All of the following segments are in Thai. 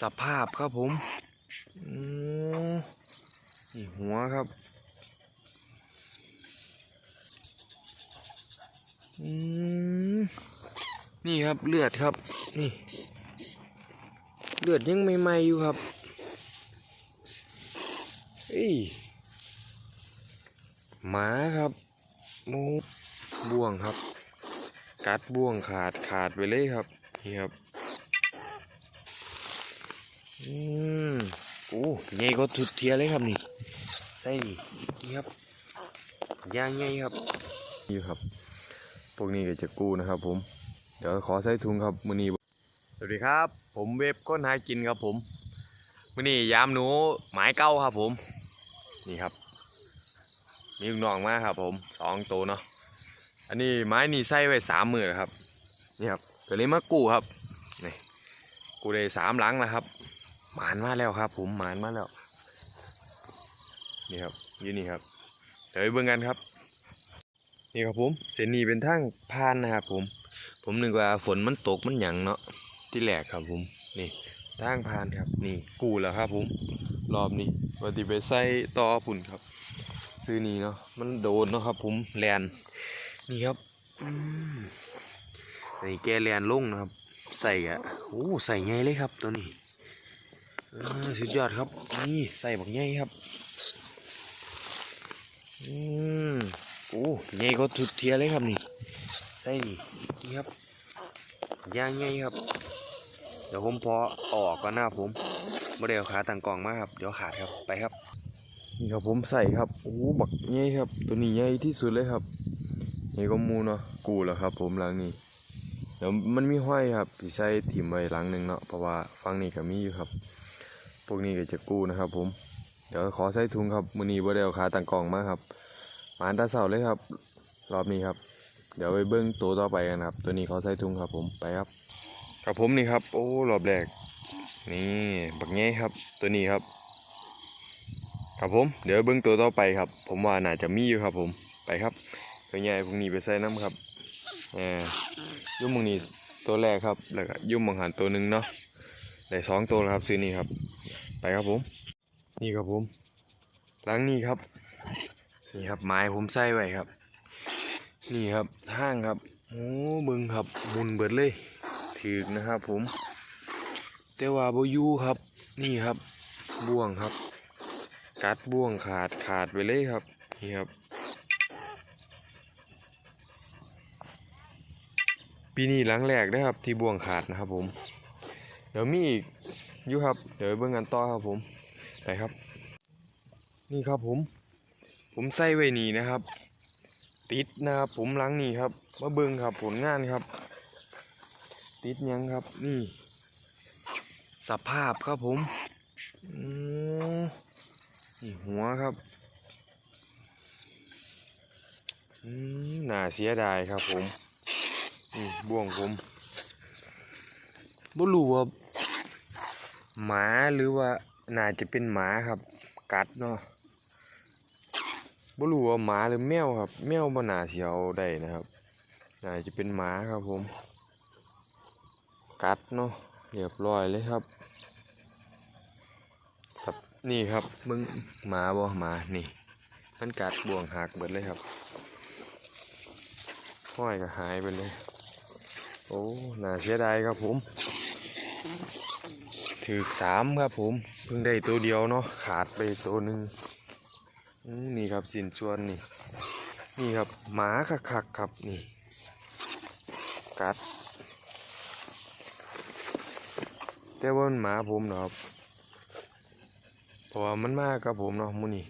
สภาพครับผมนี่หัวครับอืมนี่ครับเลือดครับ นี่ เลือดยังใหม่ๆอยู่ครับอ้หมาครับโอ้บ่วงครับ กัดบ่วงขาดขาดไปเลยครับ นี่ครับ อืมโอ้ใหญ่ก็ทุดเทียเลยครับนี่ใส่นี่นี่ครับย่างใหญ่ครับนี่ครับ พวกนี้ก็จะกู้นะครับ ผม เดี๋ยวขอใส่ถุงครับมือนี้สวัสดีครับ ผมเว็บก้นหากินครับผมมือนี้ยามหนูหมายเก้าครับ ผม นี่ครับมีลูกน้องมาครับ ผมสองตัวเนาะอันนี้ไม้นี่ใส่ไว้สามมือครับนี่ครับก็เลยมากู้ครับนี่กูได้สามหลังนะครับ หมานมาแล้วครับ ผมหมานมาแล้วนี่ครับอยี่นี่ครับเดี๋ยวไปเบิ่งกันครับนี่ครับผมเส้นนี้เป็นทางพานนะครับผม ผมนึกว่าฝนมันตกมันหยังเนาะที่แหลกครับผมนี่ทางพานครับนี่กูแล้วครับผมรอบนี้ว่าติไปใส่ต่อปุ่นครับ ซื้อนี่เนาะมันโดนเนาะครับผมแลนนี่ครับนี่แกแลนลงนะครับ ใส่อะโอ้ใส่ไงเลยครับตัวนี้ สุดยอดครับนี่ใส่บักไงครับอืมโอ้ไงก็ทุดเทียเลยครับนี่ใส่นี่นี่ครับย่างไงครับ เดี๋ยวผมพอออกก่อนนะครับผมโมเดลขาต่างกล่องมาครับ เดี๋ยวขาดครับไปครับนี่ครับผมใส่ครับโอ้บักใหญ่ครับ ตัวนี้ใหญ่ที่สุดเลยครับนี่ก็มูเนาะกูแล้วครับ ผมหลังนี้เดี๋ยวมันมีห้อยครับที่ใส่ถิ่มไว้หลังหนึ่งเนาะเพราะว่าฟังนี้ก็มีอยู่ครับ พวกนี้ก็จะกู้นะครับ ผม เดี๋ยวขอใส่ถุงครับมือนีบ่ได้เอาขาต่างกล่องมาครับหมานตาเสาเลยครับ รอบนี้ครับ เดี๋ยวไปเบิ้งตัวต่อไปกันครับ ตัวนี้เขาใส่ถุงครับ ผมไปครับกับผมนี่ครับ โอ้รอบแรกนี่บักแง่ครับ ตัวนี้ครับ ครับผม เดี๋ยวเบิ้งตัวต่อไปครับ ผมว่าน่าจะมีอยู่ครับ ผมไปครับตัวใหญ่พวกนี้ไปใส่น้ำครับแหมยุ่มมึงนี้ตัวแรกครับ แล้วก็ยุ่มมังหันตัวหนึ่งเนาะได้สองตัวแล้วครับซื้อนี่ครับ ไปครับผม นี่ครับผมหลังนี้ครับ นี่ครับไม้ผมใส่ไว้ครับ นี่ครับทางครับโอ้เบึงครับมุนเบิดเลยถือกนะครับผม แต่ว่าโบอยูครับ นี่ครับบ่วงครับ กัดบ่วงขาดขาดไปเลยครับนี่ครับปีนี้หลังแรกนะครับที่บ่วงขาดนะครับผม เดี๋ยวมีอีก อยู่ครับ เดี๋ยวไปเบิ่งกันต่อครับผมไปครับ นี่ครับผม ผมใส่ไว้นี่นะครับ ติดนะครับผมหลังนี่ครับมาเบิ่งครับผลงานครับ ติดยังครับนี่ สภาพครับผมอืมนี่หัวครับอืมน่าเสียดายครับผมนี่บ่วงผมบ่รู้ว่า หมาหรือว่าน่าจะเป็นหมาครับ กัดเนาะบ่รู้ว่าหมาหรือแมวครับ แมวบ่น่าสิเอาได้นะครับน่าจะเป็นหมาครับผม กัดเนาะเรียบร้อยเลยครับสับนี่ครับมึงหมาบ่หมานี่ มันกัดบ่วงหักเบิดเลยครับห้อยก็หายไปเลย โอ้น่าเสียดายครับผม ถือสามครับผม เพิ่งได้ตัวเดียวเนาะขาดไปตัวหนึ่งนี่ครับสินชวนนี่ นี่ครับหมาคักๆครับนี่ กัด แต่ว่ามันหมาผมเนาะครับเพราะว่ามันมากครับผมเนาะมูนี่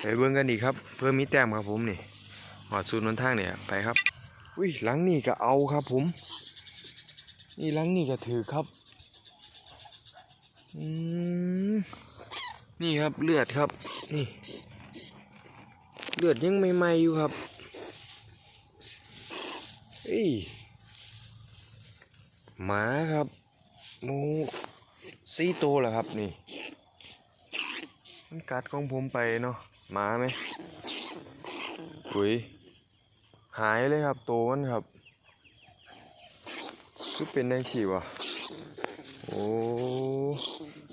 ไปเบิ่งกันอีกครับ เพื่อมีแต้มครับผมนี่หอดสูตรมันทางเนี่ยไปครับ อุ้ยหลังนี่ก็เอาครับผม นี่หลังนี่ก็ถือครับ นี่ครับเลือดครับ นี่ เลือดยังใหม่ๆอยู่ครับเอ้ยหมาครับหมูสี่ตัวแหละครับนี่มันกัดของผมไปเนาะหมาไหมอุยหายเลยครับโตวมันครับคือเป็นได้สิวะโอ้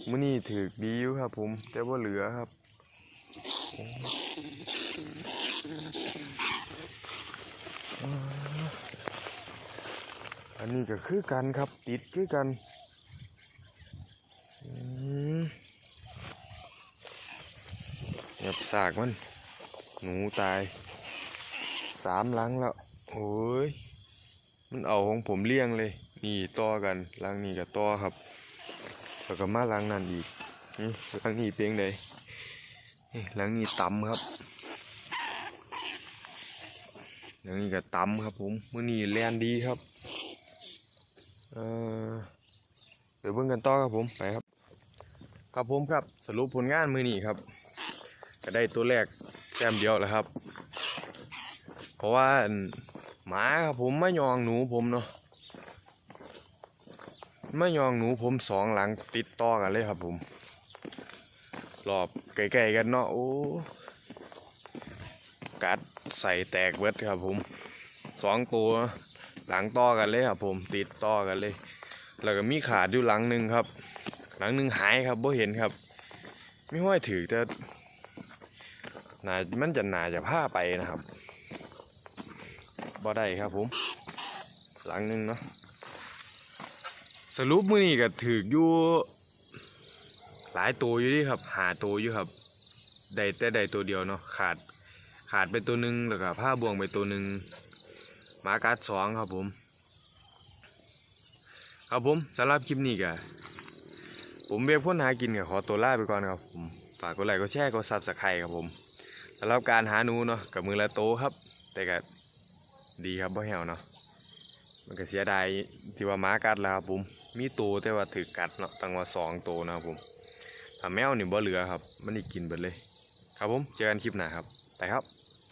มื้อนี้ถือดีอยู่ครับ ผม แต่ว่าเหลือครับอันนี้ก็คือกันครับ ติดคือกันอืมเงียบสากมัน หนูตายสามหลังแล้ว โอ้ย มันเอาของผมเลี้ยงเลย นี่ต่อกันหลังนี้กับต่อครับ แล้วก็มาหลังนั่นอีกนี่หลังนี้เพียงใดนี่หลังนี้ต่ำครับหลังนี้ก็ต่ำครับผมมื้อนี้แลนดีครับเออเดี๋ยวเบิ่งกันต่อครับผมไปครับ ครับผมครับสรุปผลงานมื้อนี้ครับ ก็ได้ตัวแรกแต้มเดียวแล้วครับ เพราะว่าหมาครับผมไม่ยองหนูผมเนาะ ไม่ยองหนูผมสองหลังติดต่อกันเลยครับผมรอบไกลๆกันเนาะโอ้กัดใส่แตกเบิดครับผมสองตัวหลังต่อกันเลยครับผมติดต่อกันเลย แล้วก็มีขาดอยู่หลังหนึ่งครับ หลังหนึ่งหายครับบ่เห็นครับไม่ห้อยถือแต่นามันจะนาจะผ้าไปนะครับบ่ได้ครับผม หลังหนึ่งเนาะ สรุปมือนี้ก็ถืออยู่หลายตัวอยู่ดิครับ หาตัวอยู่ครับได้แต่ได้ตัวเดียวเนาะขาดขาดไปตัวหนึ่งแล้วก็ผ้าบ่วงไปตัวหนึ่งมากัดสองครับผม ครับผมสำหรับคลิปนี้ก็ผมเบียกพ่นหากินก็ขอตัวลาไปก่อนครับผมฝากกดไลค์กดแชร์กดซับสไครต์ครับผมสำหรับการหาหนูเนาะกับมือละโตครับ แต่ก็ดีครับบ่แหวเนาะมันก็เสียดายที่ว่ามากัดแล้วครับผม มีตัวแต่ว่าถือกัดเนาะตั้งว่าสองตัวนะครับผมถ้าแมวนี่บ่เหลือครับ มันนี่กินเบิดเลย ครับผม เจอกันคลิปหน้าครับ ไปครับ